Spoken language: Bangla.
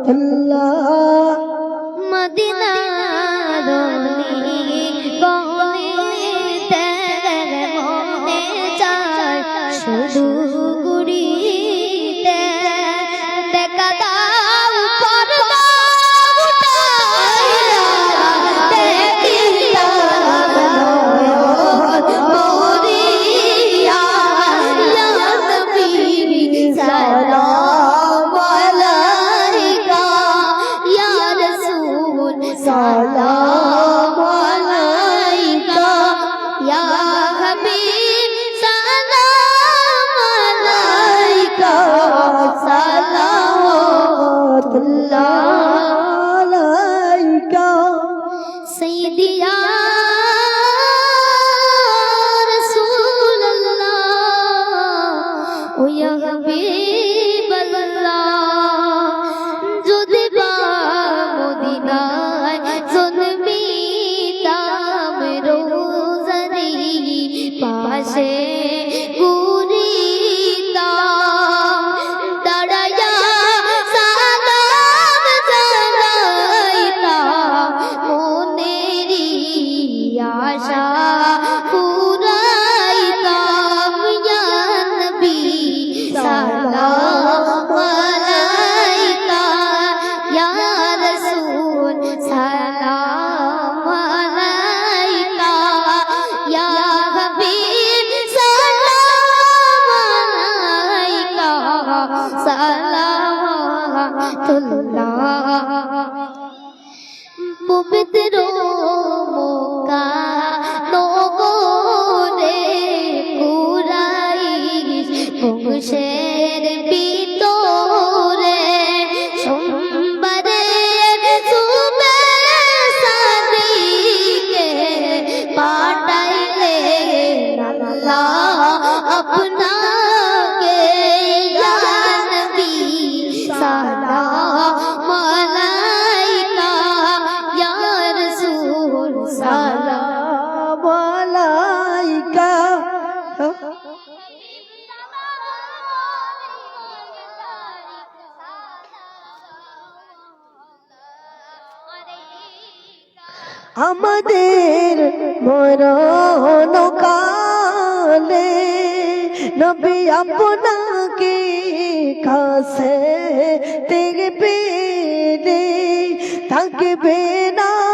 রহমতুল্লাহ মদিনা सैदिया আমাদের মরণ কালে নবী আপনাকে কাছে দেখবে রে থাকবে না।